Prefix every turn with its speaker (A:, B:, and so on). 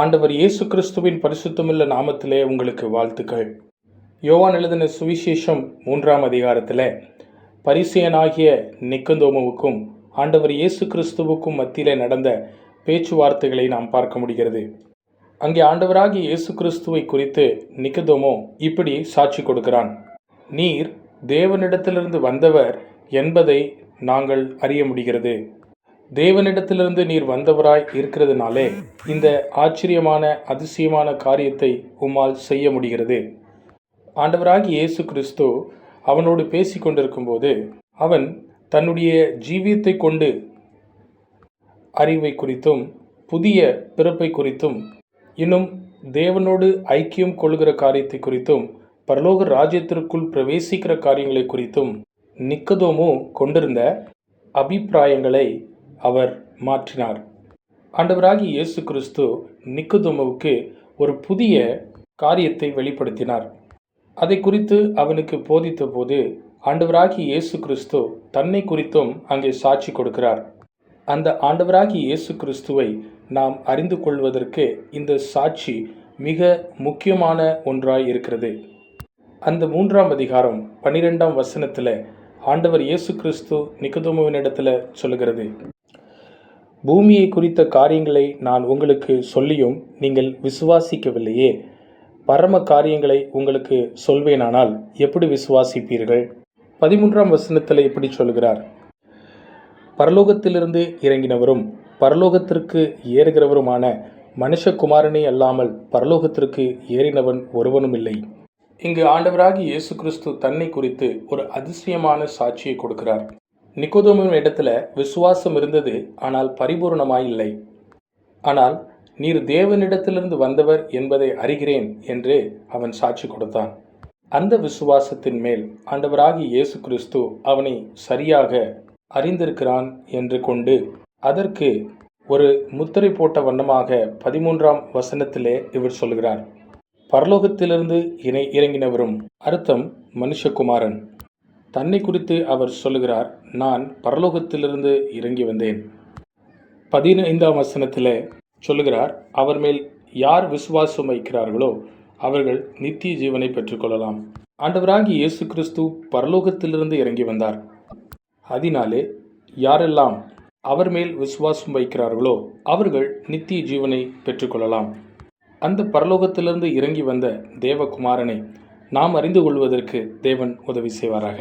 A: ஆண்டவர் இயேசு கிறிஸ்துவின் பரிசுத்தமுள்ள நாமத்திலே உங்களுக்கு வாழ்த்துக்கள். யோவான் எழுதின சுவிசேஷம் மூன்றாம் அதிகாரத்தில் பரிசேயனாகிய நிக்கந்தோமுவுக்கும் ஆண்டவர் இயேசு கிறிஸ்துவுக்கும் மத்தியிலே நடந்த பேச்சுவார்த்தைகளை நாம் பார்க்க முடிகிறது. அங்கே ஆண்டவராகிய இயேசு கிறிஸ்துவை குறித்து நிக்கதோமோ இப்படி சாட்சி கொடுக்கிறான். நீர் தேவனிடத்திலிருந்து வந்தவர் என்பதை நாங்கள் அறிய முடிகிறது. தேவனிடத்திலிருந்து நீர் வந்தவராய் இருக்கிறதுனாலே இந்த ஆச்சரியமான அதிசயமான காரியத்தை உம்மால் செய்ய முடிகிறது. ஆண்டவராகி இயேசு கிறிஸ்து அவனோடு பேசி கொண்டிருக்கும்போது அவன் தன்னுடைய ஜீவியத்தை கொண்டு அறிவை குறித்தும் புதிய பிறப்பை குறித்தும் இன்னும் தேவனோடு ஐக்கியம் கொள்கிற காரியத்தை குறித்தும் பரலோக ராஜ்யத்திற்குள் பிரவேசிக்கிற காரியங்களை குறித்தும் நிக்கதோமோ கொண்டிருந்த அபிப்பிராயங்களை அவர் மாற்றினார். ஆண்டவராகி இயேசு கிறிஸ்து நிக்கதோமுவுக்கு ஒரு புதிய காரியத்தை வெளிப்படுத்தினார். அதை குறித்து அவனுக்கு போதித்த போது ஆண்டவராகி இயேசு கிறிஸ்து தன்னை குறித்தும் அங்கே சாட்சி கொடுக்கிறார். அந்த ஆண்டவராகி இயேசு கிறிஸ்துவை நாம் அறிந்து கொள்வதற்கு இந்த சாட்சி மிக முக்கியமான ஒன்றாய் இருக்கிறது. அந்த மூன்றாம் அதிகாரம் பன்னிரெண்டாம் வசனத்தில் ஆண்டவர் இயேசு கிறிஸ்து நிக்கதோமுவினிடத்தில் சொல்லுகிறது. பூமியை குறித்த காரியங்களை நான் உங்களுக்கு சொல்லியும் நீங்கள் விசுவாசிக்கவில்லையே. பரம காரியங்களை உங்களுக்கு சொல்வேனானால் எப்படி விசுவாசிப்பீர்கள்? பதிமூன்றாம் வசனத்தில் இப்படி சொல்கிறார். பரலோகத்திலிருந்து இறங்கினவரும் பரலோகத்திற்கு ஏறுகிறவருமான மனுஷகுமாரனே அல்லாமல் பரலோகத்திற்கு ஏறினவன் ஒருவனும் இல்லை. இங்கு ஆண்டவராகி இயேசு கிறிஸ்து தன்னை குறித்து ஒரு அதிசயமான சாட்சியை கொடுக்கிறார். நிக்கோதோமின் இடத்துல விசுவாசம் இருந்தது ஆனால் பரிபூர்ணமாய் இல்லை ஆனால் நீர் தேவனிடத்திலிருந்து வந்தவர் என்பதை அறிகிறேன் என்று அவன் சாட்சி கொடுத்தான். அந்த விசுவாசத்தின் மேல் ஆண்டவராகி இயேசு கிறிஸ்து அவனை சரியாக அறிந்திருக்கிறான் என்று கொண்டு அதற்கு ஒரு முத்திரை போட்ட வண்ணமாக பதிமூன்றாம் வசனத்திலே இவர் சொல்கிறார். பரலோகத்திலிருந்து இணை இறங்கினவரும் அர்த்தம் மனுஷகுமாரன். தன்னை குறித்து அவர் சொல்லுகிறார் நான் பரலோகத்திலிருந்து இறங்கி வந்தேன். பதினைந்தாம் வசனத்தில் சொல்லுகிறார் அவர் மேல் யார் விசுவாசம் வைக்கிறார்களோ அவர்கள் நித்திய ஜீவனை பெற்றுக்கொள்ளலாம். ஆண்டவராகி இயேசு கிறிஸ்து பரலோகத்திலிருந்து இறங்கி வந்தார். அதனாலே யாரெல்லாம் அவர் மேல் விசுவாசம் வைக்கிறார்களோ அவர்கள் நித்திய ஜீவனை பெற்றுக்கொள்ளலாம். அந்த பரலோகத்திலிருந்து இறங்கி வந்த தேவகுமாரனை நாம் அறிந்து கொள்வதற்கு தேவன் உதவி செய்வாராக.